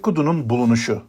Enkudu'nun bulunuşu.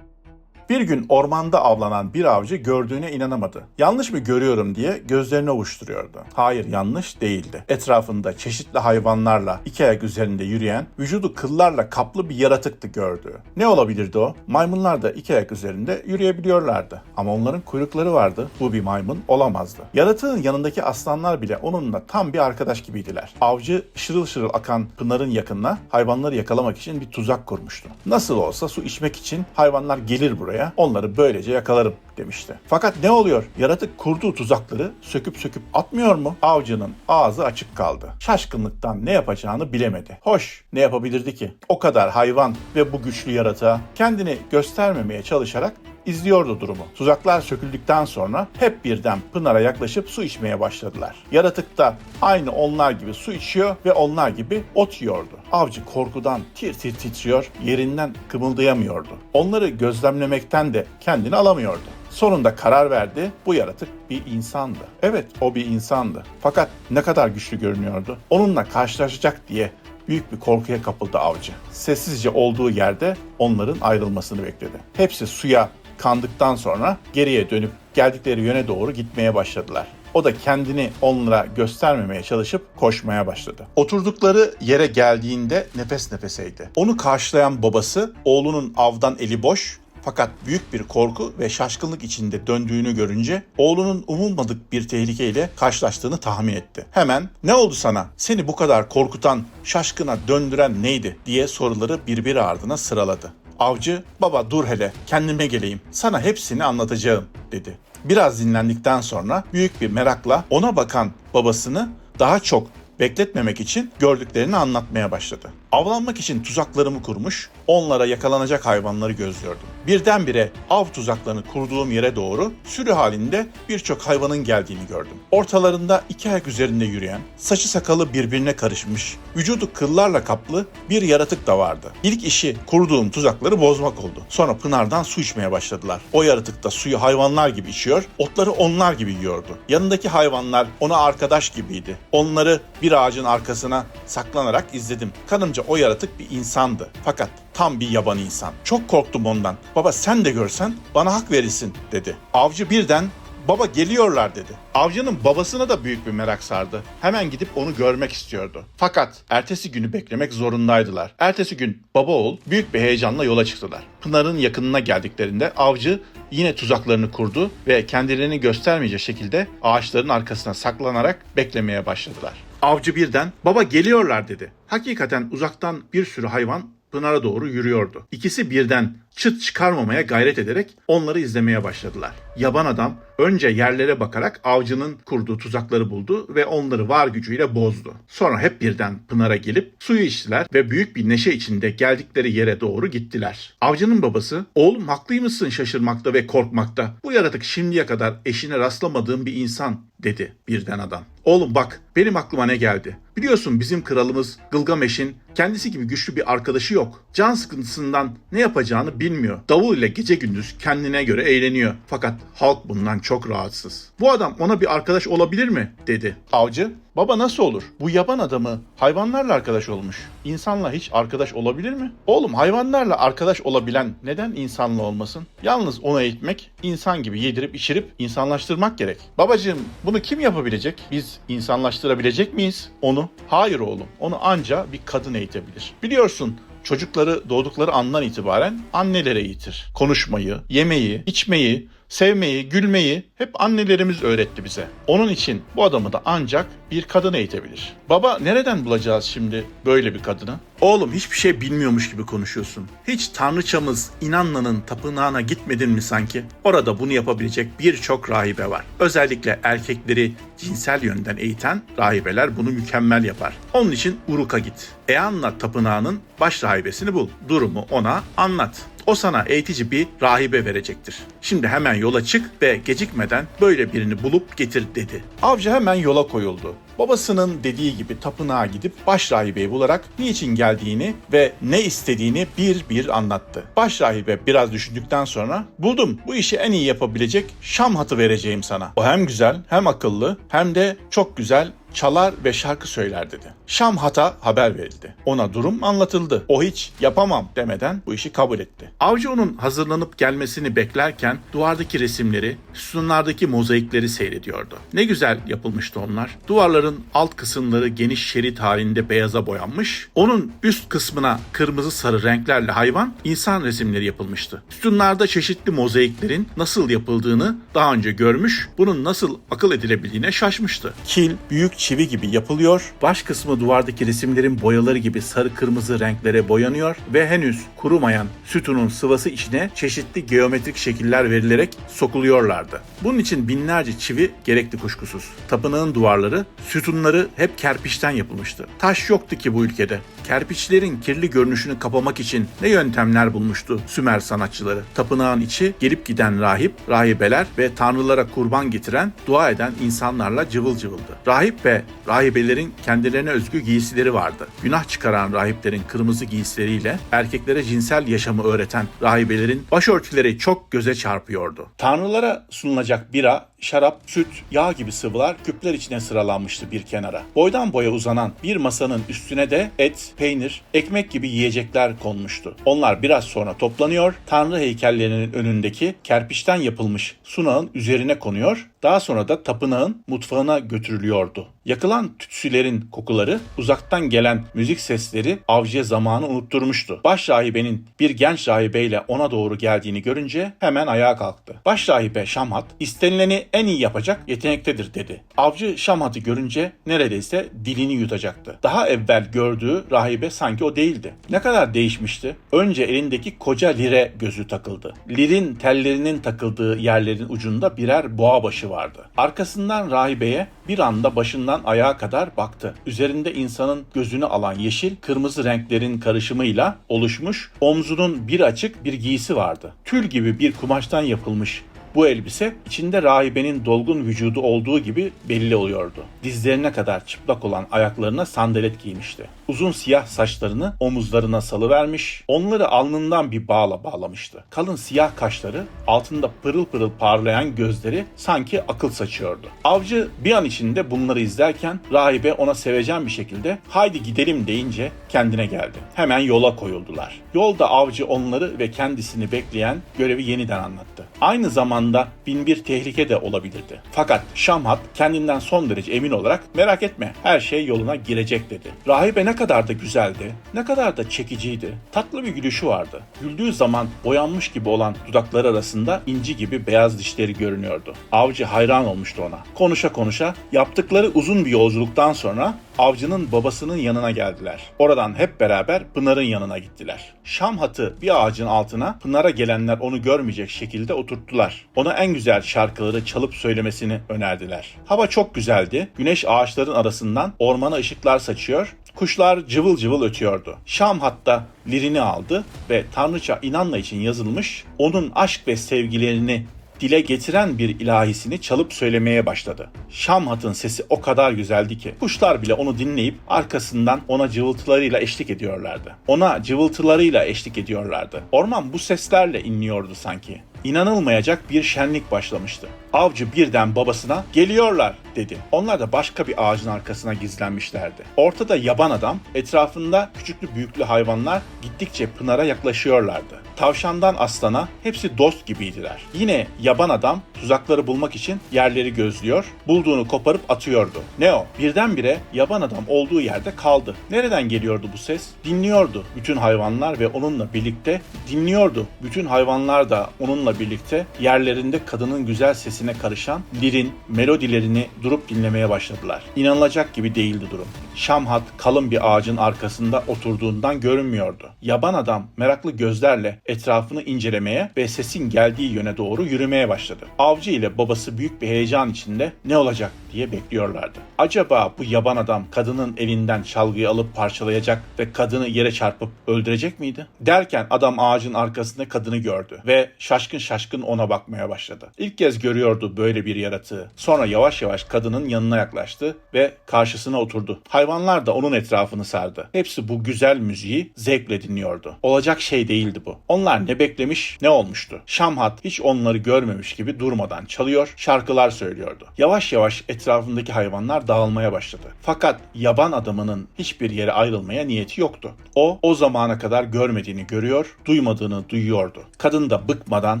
Bir gün ormanda avlanan bir avcı gördüğüne inanamadı. Yanlış mı görüyorum diye gözlerini ovuşturuyordu. Hayır yanlış değildi. Etrafında çeşitli hayvanlarla iki ayak üzerinde yürüyen, vücudu kıllarla kaplı bir yaratıktı gördüğü. Ne olabilirdi o? Maymunlar da iki ayak üzerinde yürüyebiliyorlardı. Ama onların kuyrukları vardı. Bu bir maymun olamazdı. Yaratığın yanındaki aslanlar bile onunla tam bir arkadaş gibiydiler. Avcı şırıl şırıl akan pınarın yakınına hayvanları yakalamak için bir tuzak kurmuştu. Nasıl olsa su içmek için hayvanlar gelir buraya, onları böylece yakalarım demişti. Fakat ne oluyor? Yaratık kurduğu tuzakları söküp söküp atmıyor mu? Avcının ağzı açık kaldı. Şaşkınlıktan ne yapacağını bilemedi. Hoş, ne yapabilirdi ki? O kadar hayvan ve bu güçlü yaratığa kendini göstermemeye çalışarak izliyordu durumu. Tuzaklar söküldükten sonra hep birden Pınar'a yaklaşıp su içmeye başladılar. Yaratık da aynı onlar gibi su içiyor ve onlar gibi ot yiyordu. Avcı korkudan tir tir titriyor, yerinden kımıldayamıyordu. Onları gözlemlemekten de kendini alamıyordu. Sonunda karar verdi. Bu yaratık bir insandı. Evet, o bir insandı. Fakat ne kadar güçlü görünüyordu. Onunla karşılaşacak diye büyük bir korkuya kapıldı avcı. Sessizce olduğu yerde onların ayrılmasını bekledi. Hepsi suya kandıktan sonra geriye dönüp geldikleri yöne doğru gitmeye başladılar. O da kendini onlara göstermemeye çalışıp koşmaya başladı. Oturdukları yere geldiğinde nefes nefeseydi. Onu karşılayan babası oğlunun avdan eli boş fakat büyük bir korku ve şaşkınlık içinde döndüğünü görünce oğlunun umulmadık bir tehlikeyle karşılaştığını tahmin etti. Hemen ne oldu sana? Seni bu kadar korkutan, şaşkına döndüren neydi? diye soruları birbiri ardına sıraladı. Avcı, baba dur hele kendime geleyim sana hepsini anlatacağım dedi. Biraz dinlendikten sonra büyük bir merakla ona bakan babasını daha çok bekletmemek için gördüklerini anlatmaya başladı. Avlanmak için tuzaklarımı kurmuş, onlara yakalanacak hayvanları gözlüyordum. Birdenbire av tuzaklarını kurduğum yere doğru sürü halinde birçok hayvanın geldiğini gördüm. Ortalarında iki ayak üzerinde yürüyen, saçı sakalı birbirine karışmış, vücudu kıllarla kaplı bir yaratık da vardı. İlk işi kurduğum tuzakları bozmak oldu. Sonra Pınar'dan su içmeye başladılar. O yaratık da suyu hayvanlar gibi içiyor, otları onlar gibi yiyordu. Yanındaki hayvanlar ona arkadaş gibiydi. Onları bir ağacın arkasına saklanarak izledim. Kanımca o yaratık bir insandı. Fakat tam bir yaban insan. Çok korktum ondan. Baba sen de görsen bana hak verirsin dedi. Avcı birden baba geliyorlar dedi. Avcının babasına da büyük bir merak sardı. Hemen gidip onu görmek istiyordu. Fakat ertesi günü beklemek zorundaydılar. Ertesi gün baba oğul büyük bir heyecanla yola çıktılar. Pınar'ın yakınına geldiklerinde avcı yine tuzaklarını kurdu ve kendilerini göstermeyecek şekilde ağaçların arkasına saklanarak beklemeye başladılar. Avcı birden baba geliyorlar dedi. Hakikaten uzaktan bir sürü hayvan Pınar'a doğru yürüyordu. İkisi birden çıt çıkarmamaya gayret ederek onları izlemeye başladılar. Yaban adam önce yerlere bakarak avcının kurduğu tuzakları buldu ve onları var gücüyle bozdu. Sonra hep birden Pınar'a gelip suyu içtiler ve büyük bir neşe içinde geldikleri yere doğru gittiler. Avcının babası, oğlum haklıymışsın şaşırmakta ve korkmakta. Bu yaratık şimdiye kadar eşine rastlamadığım bir insan dedi birden adam. Oğlum bak benim aklıma ne geldi. Biliyorsun bizim kralımız Gılgameş'in kendisi gibi güçlü bir arkadaşı yok. Can sıkıntısından ne yapacağını bilmiyor. Davul ile gece gündüz kendine göre eğleniyor. Fakat halk bundan çok rahatsız. Bu adam ona bir arkadaş olabilir mi? dedi. Avcı, baba nasıl olur? Bu yaban adamı hayvanlarla arkadaş olmuş. İnsanla hiç arkadaş olabilir mi? Oğlum hayvanlarla arkadaş olabilen neden insanla olmasın? Yalnız onu eğitmek, insan gibi yedirip içirip insanlaştırmak gerek. Babacığım bunu kim yapabilecek? Biz insanlaştırabilecek miyiz onu? Hayır oğlum. Onu anca bir kadın eğitebilir. Biliyorsun çocukları doğdukları andan itibaren annelere eğitir. Konuşmayı, yemeyi, içmeyi, sevmeyi, gülmeyi hep annelerimiz öğretti bize. Onun için bu adamı da ancak bir kadın eğitebilir. Baba nereden bulacağız şimdi böyle bir kadını? Oğlum hiçbir şey bilmiyormuş gibi konuşuyorsun. Hiç tanrıçamız İnanla'nın tapınağına gitmedin mi sanki? Orada bunu yapabilecek birçok rahibe var. Özellikle erkekleri cinsel yönden eğiten rahibeler bunu mükemmel yapar. Onun için Uruk'a git. Eanna tapınağının baş rahibesini bul. Durumu ona anlat. O sana eğitici bir rahibe verecektir. Şimdi hemen yola çık ve gecikmeden böyle birini bulup getir dedi. Avcı hemen yola koyuldu. Babasının dediği gibi tapınağa gidip baş rahibeyi bularak niçin geldiğini ve ne istediğini bir bir anlattı. Baş rahibe biraz düşündükten sonra buldum bu işi en iyi yapabilecek Şam hatı vereceğim sana. O hem güzel hem akıllı hem de çok güzel çalar ve şarkı söyler dedi. Şamhat'a haber verildi. Ona durum anlatıldı. O hiç yapamam demeden bu işi kabul etti. Avcı onun hazırlanıp gelmesini beklerken duvardaki resimleri, sütunlardaki mozaikleri seyrediyordu. Ne güzel yapılmıştı onlar. Duvarların alt kısımları geniş şerit halinde beyaza boyanmış. Onun üst kısmına kırmızı sarı renklerle hayvan, insan resimleri yapılmıştı. Sütunlarda çeşitli mozaiklerin nasıl yapıldığını daha önce görmüş, bunun nasıl akıl edilebildiğine şaşmıştı. Kil büyük çivi gibi yapılıyor, baş kısmı duvardaki resimlerin boyaları gibi sarı kırmızı renklere boyanıyor ve henüz kurumayan sütunun sıvası içine çeşitli geometrik şekiller verilerek sokuluyorlardı. Bunun için binlerce çivi gerekli kuşkusuz. Tapınağın duvarları, sütunları hep kerpiçten yapılmıştı. Taş yoktu ki bu ülkede. Kerpiçlerin kirli görünüşünü kapamak için ne yöntemler bulmuştu Sümer sanatçıları? Tapınağın içi gelip giden rahip, rahibeler ve tanrılara kurban getiren, dua eden insanlarla cıvıl cıvıldı. Rahip ve rahibelerin kendilerine özgü giysileri vardı. Günah çıkaran rahiplerin kırmızı giysileriyle erkeklere cinsel yaşamı öğreten rahibelerin başörtüleri çok göze çarpıyordu. Tanrılara sunulacak bira, şarap, süt, yağ gibi sıvılar küpler içine sıralanmıştı bir kenara. Boydan boya uzanan bir masanın üstüne de et, peynir, ekmek gibi yiyecekler konmuştu. Onlar biraz sonra toplanıyor, tanrı heykellerinin önündeki kerpiçten yapılmış sunağın üzerine konuyor, daha sonra da tapınağın mutfağına götürülüyordu. Yakılan tütsülerin kokuları, uzaktan gelen müzik sesleri avcıya zamanı unutturmuştu. Baş rahibenin bir genç rahibeyle ona doğru geldiğini görünce hemen ayağa kalktı. Baş rahibe Şamhat, istenileni en iyi yapacak yetenektedir dedi. Avcı Şamhat'ı görünce neredeyse dilini yutacaktı. Daha evvel gördüğü rahibe sanki o değildi. Ne kadar değişmişti. Önce elindeki koca lire gözü takıldı. Lirin tellerinin takıldığı yerlerin ucunda birer boğa başı vardı. Arkasından rahibeye bir anda başından ayağa kadar baktı. Üzerinde insanın gözünü alan yeşil, kırmızı renklerin karışımıyla oluşmuş omzunun bir açık bir giysi vardı. Tül gibi bir kumaştan yapılmış bu elbise içinde rahibenin dolgun vücudu olduğu gibi belli oluyordu. Dizlerine kadar çıplak olan ayaklarına sandalet giymişti. Uzun siyah saçlarını omuzlarına salıvermiş, onları alnından bir bağla bağlamıştı. Kalın siyah kaşları, altında pırıl pırıl parlayan gözleri sanki akıl saçıyordu. Avcı bir an içinde bunları izlerken rahibe ona sevecen bir şekilde haydi gidelim deyince kendine geldi. Hemen yola koyuldular. Yolda avcı onları ve kendisini bekleyen görevi yeniden anlattı. Aynı zamanda bin bir tehlike de olabilirdi. Fakat Şamhat kendinden son derece emin olarak merak etme her şey yoluna girecek dedi. Rahibe ne kadar da güzeldi, ne kadar da çekiciydi. Tatlı bir gülüşü vardı. Güldüğü zaman boyanmış gibi olan dudakları arasında inci gibi beyaz dişleri görünüyordu. Avcı hayran olmuştu ona. Konuşa konuşa yaptıkları uzun bir yolculuktan sonra avcının babasının yanına geldiler. Oradan hep beraber Pınar'ın yanına gittiler. Şamhat'ı bir ağacın altına Pınar'a gelenler onu görmeyecek şekilde oturttular. Ona en güzel şarkıları çalıp söylemesini önerdiler. Hava çok güzeldi. Güneş ağaçların arasından ormana ışıklar saçıyor. Kuşlar cıvıl cıvıl ötüyordu. Şam hatta lirini aldı ve Tanrıça inanla için yazılmış onun aşk ve sevgilerini dile getiren bir ilahisini çalıp söylemeye başladı. Şamhat'ın sesi o kadar güzeldi ki kuşlar bile onu dinleyip arkasından ona cıvıltılarıyla eşlik ediyorlardı. Ona cıvıltılarıyla eşlik ediyorlardı. Orman bu seslerle inliyordu sanki. İnanılmayacak bir şenlik başlamıştı. Avcı birden babasına geliyorlar dedi. Onlar da başka bir ağacın arkasına gizlenmişlerdi. Ortada yaban adam, etrafında küçüklü büyüklü hayvanlar gittikçe Pınar'a yaklaşıyorlardı. Tavşandan aslana hepsi dost gibiydiler. Yine yaban adam tuzakları bulmak için yerleri gözlüyor, bulduğunu koparıp atıyordu. Ne o? Birdenbire yaban adam olduğu yerde kaldı. Nereden geliyordu bu ses? Dinliyordu bütün hayvanlar ve onunla birlikte dinliyordu. Bütün hayvanlar da onunla birlikte yerlerinde kadının güzel sesine karışan lirin melodilerini durup dinlemeye başladılar. İnanılacak gibi değildi durum. Şamhat kalın bir ağacın arkasında oturduğundan görünmüyordu. Yaban adam meraklı gözlerle etrafını incelemeye ve sesin geldiği yöne doğru yürümeye başladı. Avcı ile babası büyük bir heyecan içinde ne olacak diye bekliyorlardı. Acaba bu yaban adam kadının elinden çalgıyı alıp parçalayacak ve kadını yere çarpıp öldürecek miydi? Derken adam ağacın arkasında kadını gördü ve şaşkın şaşkın şaşkın ona bakmaya başladı. İlk kez görüyordu böyle bir yaratığı. Sonra yavaş yavaş kadının yanına yaklaştı ve karşısına oturdu. Hayvanlar da onun etrafını sardı. Hepsi bu güzel müziği zevkle dinliyordu. Olacak şey değildi bu. Onlar ne beklemiş ne olmuştu. Şamhat hiç onları görmemiş gibi durmadan çalıyor, şarkılar söylüyordu. Yavaş yavaş etrafındaki hayvanlar dağılmaya başladı. Fakat yaban adamının hiçbir yere ayrılmaya niyeti yoktu. O, o zamana kadar görmediğini görüyor, duymadığını duyuyordu. Kadın da bıkmadan,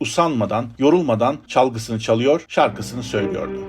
usanmadan, yorulmadan çalgısını çalıyor, şarkısını söylüyordu.